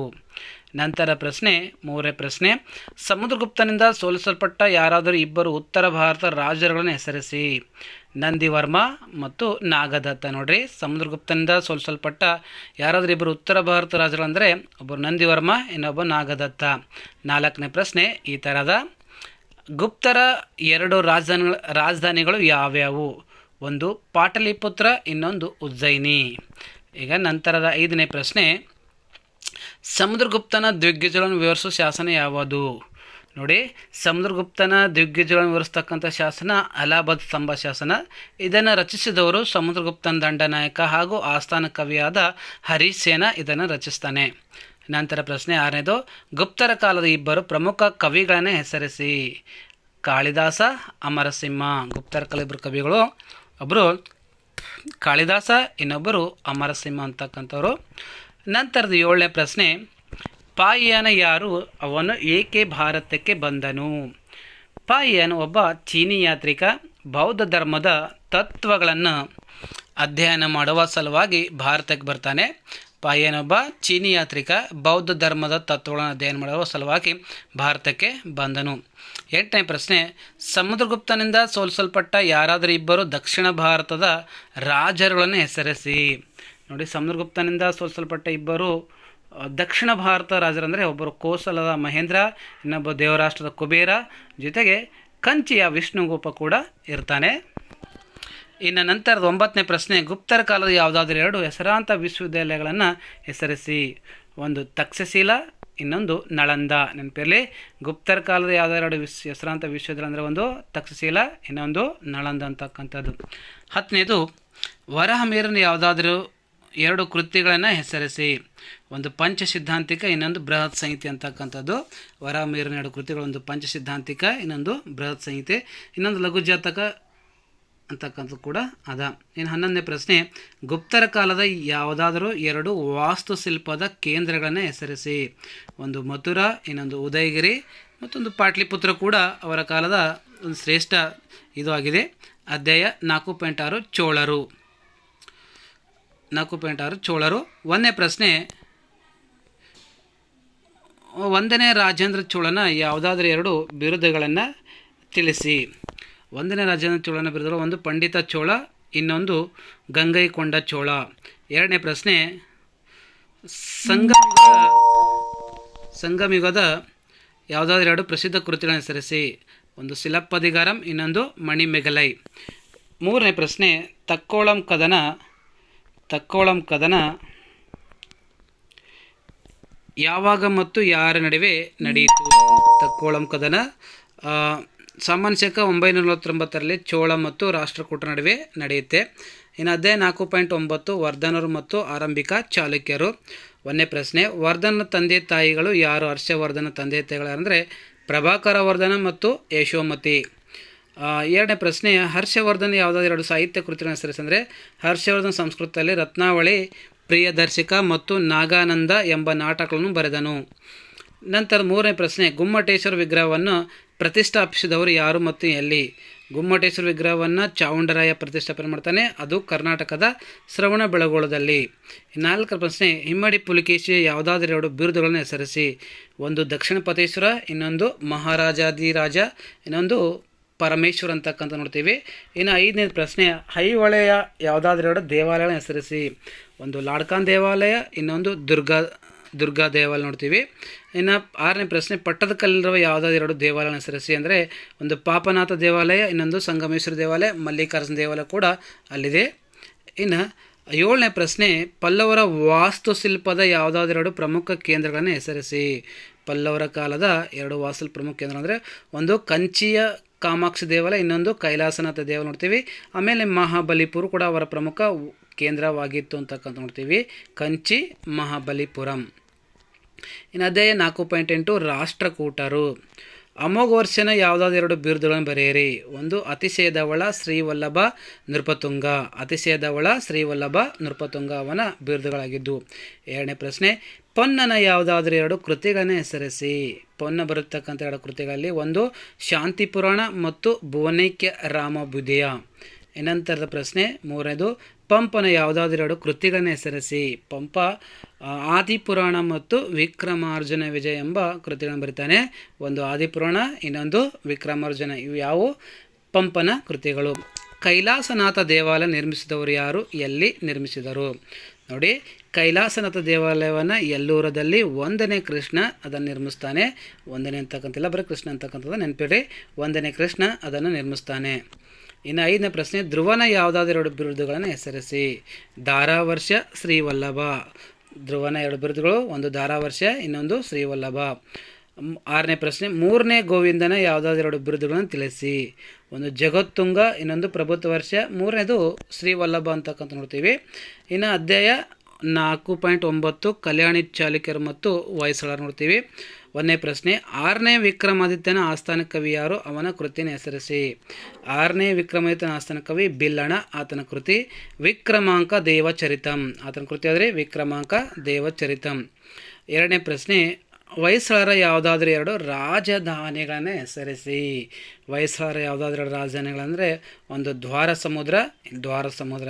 ನಂತರ ಪ್ರಶ್ನೆ, ಮೂರನೇ ಪ್ರಶ್ನೆ. ಸಮುದ್ರಗುಪ್ತನಿಂದ ಸೋಲಿಸಲ್ಪಟ್ಟ ಯಾರಾದರೂ ಇಬ್ಬರು ಉತ್ತರ ಭಾರತ ರಾಜರುಗಳನ್ನು ಹೆಸರಿಸಿ. ನಂದಿವರ್ಮ ಮತ್ತು ನಾಗದತ್ತ ನೋಡ್ರಿ. ಸಮುದ್ರಗುಪ್ತನಿಂದ ಸೋಲಿಸಲ್ಪಟ್ಟ ಯಾರಾದರೂ ಇಬ್ಬರು ಉತ್ತರ ಭಾರತ ರಾಜರುಗಳಂದರೆ ಒಬ್ಬರು ನಂದಿವರ್ಮ ಇನ್ನೊಬ್ಬ ನಾಗದತ್ತ. ನಾಲ್ಕನೇ ಪ್ರಶ್ನೆ, ಈ ಥರದ ಗುಪ್ತರ ಎರಡು ರಾಜಧಾನಿ ರಾಜಧಾನಿಗಳು ಯಾವ್ಯಾವು? ಒಂದು ಪಾಟಲಿಪುತ್ರ, ಇನ್ನೊಂದು ಉಜ್ಜಯಿನಿ. ಈಗ ನಂತರದ ಐದನೇ ಪ್ರಶ್ನೆ ಸಮುದ್ರಗುಪ್ತನ ದಿಗ್ಗಜಗಳನ್ನು ವಿವರಿಸುವ ಶಾಸನ ಯಾವುದು? ನೋಡಿ, ಸಮುದ್ರಗುಪ್ತನ ದಿಗ್ಗಜಗಳನ್ನು ವಿವರಿಸ್ತಕ್ಕಂಥ ಶಾಸನ ಅಲಹಾಬಾದ್ ಸ್ತಂಭ ಶಾಸನ. ಇದನ್ನು ರಚಿಸಿದವರು ಸಮುದ್ರಗುಪ್ತನ ದಂಡನಾಯಕ ಹಾಗೂ ಆಸ್ಥಾನ ಕವಿಯಾದ ಹರಿಸೇನ ಇದನ್ನು ರಚಿಸ್ತಾನೆ. ನಂತರ ಪ್ರಶ್ನೆ ಆರನೇದು, ಗುಪ್ತರ ಕಾಲದ ಇಬ್ಬರು ಪ್ರಮುಖ ಕವಿಗಳನ್ನೇ ಹೆಸರಿಸಿ. ಕಾಳಿದಾಸ, ಅಮರಸಿಂಹ, ಗುಪ್ತರ ಕಾಲದ ಇಬ್ಬರು ಕವಿಗಳು. ಒಬ್ಬರು ಕಾಳಿದಾಸ, ಇನ್ನೊಬ್ಬರು ಅಮರಸಿಂಹ ಅಂತಕ್ಕಂಥವ್ರು. ನಂತರದ ಏಳನೇ ಪ್ರಶ್ನೆ, ಪಾಯಿಯನ ಯಾರು? ಅವನು ಏಕೆ ಭಾರತಕ್ಕೆ ಬಂದನು? ಪಾಯಿಯನ್ ಒಬ್ಬ ಚೀನಿ ಯಾತ್ರಿಕ, ಬೌದ್ಧ ಧರ್ಮದ ತತ್ವಗಳನ್ನು ಅಧ್ಯಯನ ಮಾಡುವ ಸಲುವಾಗಿ ಭಾರತಕ್ಕೆ ಬರ್ತಾನೆ. ಪಾಯಿಯನೊಬ್ಬ ಚೀನಿ ಯಾತ್ರಿಕ, ಬೌದ್ಧ ಧರ್ಮದ ತತ್ವಗಳನ್ನು ಅಧ್ಯಯನ ಮಾಡುವ ಸಲುವಾಗಿ ಭಾರತಕ್ಕೆ ಬಂದನು. ಎಂಟನೇ ಪ್ರಶ್ನೆ, ಸಮುದ್ರಗುಪ್ತನಿಂದ ಸೋಲಿಸಲ್ಪಟ್ಟ ಯಾರಾದರೂ ಇಬ್ಬರು ದಕ್ಷಿಣ ಭಾರತದ ರಾಜರುಗಳನ್ನು ಹೆಸರಿಸಿ. ನೋಡಿ ಸಮುದ್ರಗುಪ್ತನಿಂದ ಸೋಲಿಸಲ್ಪಟ್ಟ ಇಬ್ಬರು ದಕ್ಷಿಣ ಭಾರತ ರಾಜರಂದರೆ ಒಬ್ಬರು ಕೋಸಲದ ಮಹೇಂದ್ರ, ಇನ್ನೊಬ್ಬ ದೇವರಾಷ್ಟ್ರದ ಕುಬೇರ, ಜೊತೆಗೆ ಕಂಚಿಯ ವಿಷ್ಣುಗೋಪ ಕೂಡ ಇರ್ತಾನೆ. ಇನ್ನು ನಂತರದ ಒಂಬತ್ತನೇ ಪ್ರಶ್ನೆ, ಗುಪ್ತರ ಕಾಲದ ಯಾವುದಾದ್ರೂ ಎರಡು ಹೆಸರಾಂತ ವಿಶ್ವವಿದ್ಯಾಲಯಗಳನ್ನು ಹೆಸರಿಸಿ. ಒಂದು ತಕ್ಷಶೀಲ, ಇನ್ನೊಂದು ನಳಂದ. ನೆನಪಿರಲಿ, ಗುಪ್ತರ ಕಾಲದ ಯಾವುದಾದ್ರು ಎರಡು ವಿಶ್, ಹೆಸರಾಂತ ವಿಶ್ವವಿದ್ಯಾಲಯ ಅಂದರೆ ಒಂದು ತಕ್ಷಶೀಲ, ಇನ್ನೊಂದು ನಳಂದ ಅಂತಕ್ಕಂಥದ್ದು. ಹತ್ತನೇದು, ವರಹಮೀರನ ಯಾವುದಾದ್ರೂ ಎರಡು ಕೃತಿಗಳನ್ನು ಹೆಸರಿಸಿ. ಒಂದು ಪಂಚ ಸಿದ್ಧಾಂತಿಕ ಇನ್ನೊಂದು ಬೃಹತ್ ಸಂಹಿತೆ ಅಂತಕ್ಕಂಥದ್ದು. ವರಹಮೀರನ ಎರಡು ಕೃತಿಗಳು, ಒಂದು ಪಂಚ ಸಿದ್ಧಾಂತಿಕ ಇನ್ನೊಂದು ಬೃಹತ್ ಸಂಹಿತೆ. ಇನ್ನೊಂದು ಲಘು ಜಾತಕ ಅಂತಕ್ಕಂಥದ್ದು ಕೂಡ ಅದ. ಇನ್ನು ಹನ್ನೊಂದನೇ ಪ್ರಶ್ನೆ, ಗುಪ್ತರ ಕಾಲದ ಯಾವುದಾದರೂ ಎರಡು ವಾಸ್ತುಶಿಲ್ಪದ ಕೇಂದ್ರಗಳನ್ನು ಹೆಸರಿಸಿ. ಒಂದು ಮಥುರಾ, ಇನ್ನೊಂದು ಉದಯಗಿರಿ, ಮತ್ತೊಂದು ಪಾಟ್ಲಿಪುತ್ರ ಕೂಡ ಅವರ ಕಾಲದ ಒಂದು ಶ್ರೇಷ್ಠ ಇದು ಆಗಿದೆ. ಅಧ್ಯಾಯ ನಾಲ್ಕು ಪಾಯಿಂಟ್ ಆರು, ಚೋಳರು. ನಾಲ್ಕು ಪಾಯಿಂಟ್ ಆರು ಚೋಳರು. ಒಂದನೇ ಪ್ರಶ್ನೆ, ಒಂದನೇ ರಾಜೇಂದ್ರ ಚೋಳನ ಯಾವುದಾದ್ರೂ ಎರಡು ಬಿರುದುಗಳನ್ನು ತಿಳಿಸಿ. ಒಂದನೇ ರಾಜೇಂದ್ರ ಚೋಳನ ಬಿರುದುಗಳು ಒಂದು ಪಂಡಿತ ಚೋಳ, ಇನ್ನೊಂದು ಗಂಗೈಕೊಂಡ ಚೋಳ. ಎರಡನೇ ಪ್ರಶ್ನೆ ಸಂಗಮ ಸಂಗಮಯುಗದ ಯಾವುದಾದ್ರೂ ಎರಡು ಪ್ರಸಿದ್ಧ ಕೃತಿಗಳನ್ನು ಹೆಸರಿಸಿ. ಒಂದು ಶಿಲಪ್ಪದಿಗಾರಂ ಇನ್ನೊಂದು ಮಣಿಮೆಗಲೈ. ಮೂರನೇ ಪ್ರಶ್ನೆ, ತಕ್ಕೋಳಂ ಕದನ ತಕ್ಕೋಳಂ ಕದನ ಯಾವಾಗ ಮತ್ತು ಯಾರ ನಡುವೆ ನಡೆಯಿತು? ತಕ್ಕೋಳಂ ಕದನ ಸಾಮಾನ್ಯ ಶಕ ಒಂಬೈನೂರ ನಲವತ್ತೊಂಬತ್ತರಲ್ಲಿ ಚೋಳ ಮತ್ತು ರಾಷ್ಟ್ರಕೂಟ ನಡುವೆ ನಡೆಯುತ್ತೆ. ಇನ್ನು ಅದೇ ನಾಲ್ಕು ಪಾಯಿಂಟ್ ಒಂಬತ್ತು, ವರ್ಧನರು ಮತ್ತು ಆರಂಭಿಕ ಚಾಲುಕ್ಯರು. ಒಂದೇ ಪ್ರಶ್ನೆ ವರ್ಧನ ತಂದೆ ತಾಯಿಗಳು ಯಾರು? ಹರ್ಷವರ್ಧನ ತಂದೆ ತಾಯಿಗಳು ಅಂದರೆ ಪ್ರಭಾಕರ ವರ್ಧನ ಮತ್ತು ಯಶೋಮತಿ. ಎರಡನೇ ಪ್ರಶ್ನೆ, ಹರ್ಷವರ್ಧನ್ ಯಾವುದಾದ್ರು ಎರಡು ಸಾಹಿತ್ಯ ಕೃತಿಗಳನ್ನು ಹೆಸರಿಸಿ ಅಂದರೆ ಹರ್ಷವರ್ಧನ್ ಸಂಸ್ಕೃತದಲ್ಲಿ ರತ್ನಾವಳಿ, ಪ್ರಿಯದರ್ಶಿಕ ಮತ್ತು ನಾಗಾನಂದ ಎಂಬ ನಾಟಕಗಳನ್ನು ಬರೆದನು. ನಂತರ ಮೂರನೇ ಪ್ರಶ್ನೆ, ಗುಮ್ಮಟೇಶ್ವರ ವಿಗ್ರಹವನ್ನು ಪ್ರತಿಷ್ಠಾಪಿಸಿದವರು ಯಾರು ಮತ್ತು ಎಲ್ಲಿ? ಗುಮ್ಮಟೇಶ್ವರ ವಿಗ್ರಹವನ್ನು ಚಾವುಂಡರಾಯ ಪ್ರತಿಷ್ಠಾಪನೆ ಮಾಡ್ತಾನೆ, ಅದು ಕರ್ನಾಟಕದ ಶ್ರವಣ ಬೆಳಗೊಳದಲ್ಲಿ. ನಾಲ್ಕರ ಪ್ರಶ್ನೆ, ಹಿಮ್ಮಡಿ ಪುಲಿಕೇಶಿ ಯಾವುದಾದ್ರೂ ಎರಡು ಬಿರುದುಗಳನ್ನು ಹೆಸರಿಸಿ. ಒಂದು ದಕ್ಷಿಣ ಪತೇಶ್ವರ ಇನ್ನೊಂದು ಮಹಾರಾಜಾದಿರಾಜ ಇನ್ನೊಂದು ಪರಮೇಶ್ವರ ಅಂತಕ್ಕಂಥ ನೋಡ್ತೀವಿ. ಇನ್ನು ಐದನೇ ಪ್ರಶ್ನೆ ಐಹೊಳೆಯ ಯಾವುದಾದ್ರೂ ಎರಡು ದೇವಾಲಯಗಳನ್ನ ಹೆಸರಿಸಿ. ಒಂದು ಲಾಡ್ಕಾನ್ ದೇವಾಲಯ, ಇನ್ನೊಂದು ದುರ್ಗಾ ದುರ್ಗಾ ದೇವಾಲಯ ನೋಡ್ತೀವಿ. ಇನ್ನು ಆರನೇ ಪ್ರಶ್ನೆ ಪಟ್ಟದಕಲ್ಲಿರುವ ಯಾವುದಾದ್ರು ಎರಡು ದೇವಾಲಯನ ಹೆಸರಿಸಿ ಅಂದರೆ, ಒಂದು ಪಾಪನಾಥ ದೇವಾಲಯ, ಇನ್ನೊಂದು ಸಂಗಮೇಶ್ವರ ದೇವಾಲಯ, ಮಲ್ಲಿಕಾರ್ಜುನ ದೇವಾಲಯ ಕೂಡ ಅಲ್ಲಿದೆ. ಇನ್ನು ಏಳನೇ ಪ್ರಶ್ನೆ, ಪಲ್ಲವರ ವಾಸ್ತುಶಿಲ್ಪದ ಯಾವುದಾದೆರಡು ಪ್ರಮುಖ ಕೇಂದ್ರಗಳನ್ನು ಹೆಸರಿಸಿ. ಪಲ್ಲವರ ಕಾಲದ ಎರಡು ವಾಸ್ತು ಪ್ರಮುಖ ಕೇಂದ್ರ ಅಂದರೆ, ಒಂದು ಕಂಚಿಯ ಕಾಮಾಕ್ಷಿ ದೇವಾಲಯ, ಇನ್ನೊಂದು ಕೈಲಾಸನಾಥ ದೇವಾಲಯ ನೋಡ್ತೀವಿ. ಆಮೇಲೆ ಮಹಾಬಲಿಪುರ ಕೂಡ ಅವರ ಪ್ರಮುಖ ಕೇಂದ್ರವಾಗಿತ್ತು ಅಂತಕ್ಕಂಥ ನೋಡ್ತೀವಿ. ಕಂಚಿ, ಮಹಾಬಲಿಪುರಂ. ಇನ್ನು ಅದೇ ನಾಲ್ಕು ಪಾಯಿಂಟ್ ಎಂಟು, ರಾಷ್ಟ್ರಕೂಟರು. ಅಮೋಘ ವರ್ಷನ ಎರಡು ಬಿರುದುಗಳನ್ನು ಬರೆಯಿರಿ. ಒಂದು, ಅತಿಶಯದವಳ ಶ್ರೀವಲ್ಲಭ ನೃಪತುಂಗ. ಅತಿಶಯದವಳ ಶ್ರೀವಲ್ಲಭ ನೃಪತುಂಗ ಅವನ ಬಿರುದುಗಳಾಗಿದ್ದು. ಎರಡನೇ ಪ್ರಶ್ನೆ ಪೊನ್ನನ ಯಾವುದಾದ್ರೂ ಎರಡು ಕೃತಿಗಳನ್ನು ಹೆಸರಿಸಿ. ಪೊನ್ನ ಬರತಕ್ಕಂಥ ಎರಡು ಕೃತಿಗಳಲ್ಲಿ ಒಂದು ಶಾಂತಿ ಪುರಾಣ ಮತ್ತು ಭುವನೈಕ್ಯ ರಾಮಬುದಿಯ ಏನಂತರದ ಪ್ರಶ್ನೆ, ಮೂರನೇದು, ಪಂಪನ ಯಾವುದಾದ್ರೂ ಎರಡು ಕೃತಿಗಳನ್ನು ಹೆಸರಿಸಿ. ಪಂಪ ಆದಿಪುರಾಣ ಮತ್ತು ವಿಕ್ರಮಾರ್ಜುನ ವಿಜಯ ಎಂಬ ಕೃತಿಗಳನ್ನು ಬರೀತಾನೆ. ಒಂದು ಆದಿಪುರಾಣ, ಇನ್ನೊಂದು ವಿಕ್ರಮಾರ್ಜುನ. ಇವು ಯಾವುವು ಪಂಪನ ಕೃತಿಗಳು. ಕೈಲಾಸನಾಥ ದೇವಾಲಯ ನಿರ್ಮಿಸಿದವರು ಯಾರು? ಎಲ್ಲಿ ನಿರ್ಮಿಸಿದರು? ನೋಡಿ, ಕೈಲಾಸನಾಥ ದೇವಾಲಯವನ್ನು ಎಲ್ಲೂರದಲ್ಲಿ ಒಂದನೇ ಕೃಷ್ಣ ಅದನ್ನು ನಿರ್ಮಿಸ್ತಾನೆ. ಒಂದನೇ ಅಂತಕ್ಕಂತಿಲ್ಲ ಬರೀ ಕೃಷ್ಣ ಅಂತಕ್ಕಂಥದ್ದು ನೆನಪಿಡಿ ಒಂದನೇ ಕೃಷ್ಣ ಅದನ್ನು ನಿರ್ಮಿಸ್ತಾನೆ. ಇನ್ನು ಐದನೇ ಪ್ರಶ್ನೆ, ಧ್ರುವನ ಯಾವುದಾದ್ರೂ ಎರಡು ಬಿರುದುಗಳನ್ನು ಹೆಸರಿಸಿ? ಧಾರಾವರ್ಷ, ಶ್ರೀವಲ್ಲಭ. ಧ್ರುವನ ಎರಡು ಬಿರುದುಗಳು, ಒಂದು ಧಾರಾವರ್ಷ, ಇನ್ನೊಂದು ಶ್ರೀವಲ್ಲಭ. ಆರನೇ ಪ್ರಶ್ನೆ, ಮೂರನೇ ಗೋವಿಂದನ ಯಾವುದಾದ್ರೂ ಎರಡು ಬಿರುದುಗಳನ್ನು ತಿಳಿಸಿ. ಒಂದು ಜಗತ್ತುಂಗ, ಇನ್ನೊಂದು ಪ್ರಭುತ್ವ ವರ್ಷ, ಮೂರನೇದು ಶ್ರೀವಲ್ಲಭ ಅಂತಕ್ಕಂಥ ನೋಡ್ತೀವಿ. ಇನ್ನು ಅಧ್ಯಾಯ ನಾಲ್ಕು ಪಾಯಿಂಟ್ ಒಂಬತ್ತು, ಕಲ್ಯಾಣಿ ಚಾಲುಕ್ಯರು ಮತ್ತು ಹೊಯ್ಸಳರು ನೋಡ್ತೀವಿ. ಒಂದನೇ ಪ್ರಶ್ನೆ, ಆರನೇ ವಿಕ್ರಮಾದಿತ್ಯನ ಆಸ್ಥಾನ ಕವಿ ಯಾರು? ಅವನ ಕೃತಿನ ಹೆಸರಿಸಿ. ಆರನೇ ವಿಕ್ರಮಾದಿತ್ಯನ ಆಸ್ಥಾನ ಕವಿ ಬಿಲ್ಲಣ, ಆತನ ಕೃತಿ ವಿಕ್ರಮಾಂಕ ದೇವಚರಿತಂ. ಆತನ ಕೃತಿ ಆದರೆ ವಿಕ್ರಮಾಂಕ ದೇವಚರಿತಂ. ಎರಡನೇ ಪ್ರಶ್ನೆ ಹೊಯ್ಸಳರ ಯಾವುದಾದ್ರೂ ಎರಡು ರಾಜಧಾನಿಗಳನ್ನು ಹೆಸರಿಸಿ. ವಯಸ್ಸಾರ ಯಾವುದಾದ್ರೂ ಎರಡು ರಾಜಧಾನಿಗಳಂದರೆ ಒಂದು ದ್ವಾರ ಸಮುದ್ರ ದ್ವಾರ ಸಮುದ್ರ,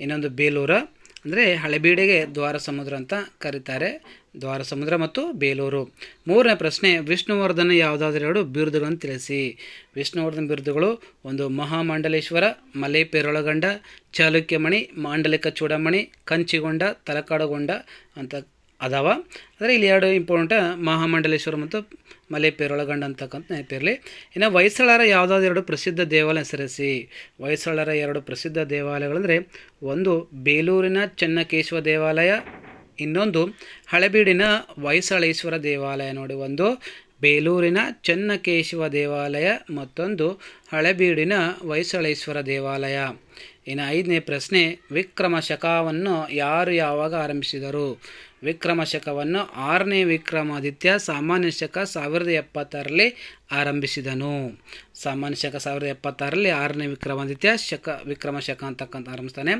ಇನ್ನೊಂದು ಬೇಲೂರು. ಅಂದರೆ ಹಳೆಬೀಡಿಗೆ ದ್ವಾರ ಸಮುದ್ರ ಅಂತ ಕರೀತಾರೆ. ದ್ವಾರ ಸಮುದ್ರ ಮತ್ತು ಬೇಲೂರು. ಮೂರನೇ ಪ್ರಶ್ನೆ, ವಿಷ್ಣುವರ್ಧನ ಯಾವುದಾದ್ರೂ ಎರಡು ಬಿರುದುಗಳನ್ನು ತಿಳಿಸಿ. ವಿಷ್ಣುವರ್ಧನ ಬಿರುದುಗಳು ಒಂದು ಮಹಾಮಂಡಲೇಶ್ವರ ಮಲೆ ಪೆರೊಳಗಂಡ ಚಾಲುಕ್ಯಮಣಿ, ಮಾಂಡಲಿಕ ಚೂಡಮಣಿ, ಕಂಚಿಗೊಂಡ, ತಲಕಾಡುಗೊಂಡ ಅಂತ ಅದಾವ. ಅಂದರೆ ಇಲ್ಲಿ ಎರಡು ಇಂಪಾರ್ಟೆಂಟ್ ಮಹಾಮಂಡಲೇಶ್ವರ ಮತ್ತು ಮಲೆ ಪೇರೊಳಗಂಡ ಅಂತಕ್ಕಂಥ ನೆನಪಿರಲಿ ಇನ್ನು ಹೊಯ್ಸಳರ ಯಾವುದಾದ್ರು ಎರಡು ಪ್ರಸಿದ್ಧ ದೇವಾಲಯ ಹೆಸರಿಸಿ. ಹೊಯ್ಸಳರ ಎರಡು ಪ್ರಸಿದ್ಧ ದೇವಾಲಯಗಳಂದರೆ ಒಂದು ಬೇಲೂರಿನ ಚೆನ್ನಕೇಶವ ದೇವಾಲಯ, ಇನ್ನೊಂದು ಹಳೆಬೀಡಿನ ಹೊಯ್ಸಳೇಶ್ವರ ದೇವಾಲಯ ನೋಡಿ. ಒಂದು ಬೇಲೂರಿನ ಚೆನ್ನಕೇಶವ ದೇವಾಲಯ, ಮತ್ತೊಂದು ಹಳೆಬೀಡಿನ ಹೊಯ್ಸಳೇಶ್ವರ ದೇವಾಲಯ. ಇನ್ನು ಐದನೇ ಪ್ರಶ್ನೆ, ವಿಕ್ರಮ ಶಕವನ್ನು ಯಾರು ಯಾವಾಗ ಆರಂಭಿಸಿದರು? ವಿಕ್ರಮ ಶಕವನ್ನು ಆರನೇ ವಿಕ್ರಮಾದಿತ್ಯ ಸಾಮಾನ್ಯ ಶಕ ಸಾವಿರದ ಎಪ್ಪತ್ತಾರರಲ್ಲಿ ಆರಂಭಿಸಿದನು. ಸಾಮಾನ್ಯ ಶಕ ಸಾವಿರದ ಎಪ್ಪತ್ತಾರರಲ್ಲಿ ಆರನೇ ವಿಕ್ರಮಾದಿತ್ಯ ಶಕ ವಿಕ್ರಮ ಶಕ ಅಂತಕ್ಕಂಥ ಆರಂಭಿಸ್ತಾನೆ.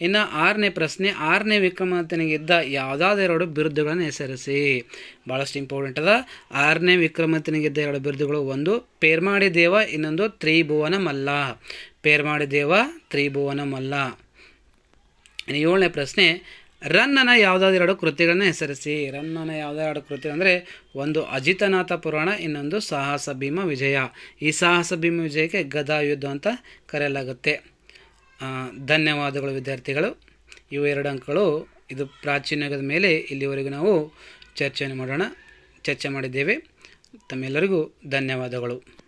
ಇನ್ನು ಆರನೇ ಪ್ರಶ್ನೆ, ಆರನೇ ವಿಕ್ರಮಾದಿತ್ಯನಿಗಿದ್ದ ಇದ್ದ ಎರಡು ಬಿರುದುಗಳನ್ನು ಹೆಸರಿಸಿ. ಭಾಳಷ್ಟು ಇಂಪಾರ್ಟೆಂಟ್ ಅದ. ಆರನೇ ವಿಕ್ರಮಾದಿತ್ಯನಿಗಿದ್ದ ಎರಡು ಬಿರುದುಗಳು, ಒಂದು ಪೇರ್ಮಾಡಿ ದೇವ, ಇನ್ನೊಂದು ತ್ರಿಭುವನ ಮಲ್ಲ ಪೇರ್ಮಾಡಿ ದೇವ ತ್ರಿಭುವನ ಮಲ್ಲ ಏಳನೇ ಪ್ರಶ್ನೆ ರನ್ನನ ಯಾವುದಾದ್ರು ಎರಡು ಕೃತಿಗಳನ್ನು ಹೆಸರಿಸಿ. ರನ್ನನ ಎರಡು ಕೃತಿ ಅಂದರೆ ಒಂದು ಅಜಿತನಾಥ ಪುರಾಣ, ಇನ್ನೊಂದು ಸಾಹಸ ಭೀಮ ವಿಜಯ. ಈ ಸಾಹಸ ಭೀಮ ವಿಜಯಕ್ಕೆ ಗದಾ ಯುದ್ಧ ಅಂತ ಕರೆಯಲಾಗುತ್ತೆ. ಧನ್ಯವಾದಗಳು ವಿದ್ಯಾರ್ಥಿಗಳು. ಇವು ಎರಡು ಅಂಕಗಳು. ಇದು ಪ್ರಾಚೀನ ಯುಗದ ಮೇಲೆ ಇಲ್ಲಿವರೆಗೂ ನಾವು ಚರ್ಚೆಯನ್ನು ಮಾಡೋಣ, ಚರ್ಚೆ ಮಾಡಿದ್ದೇವೆ. ತಮ್ಮೆಲ್ಲರಿಗೂ ಧನ್ಯವಾದಗಳು.